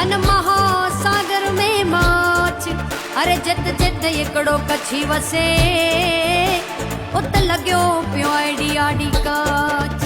अन महासागर में माछ अरे जित जित एकड़ो कछी वसे उत लॻियो पियो आइडी आडी काच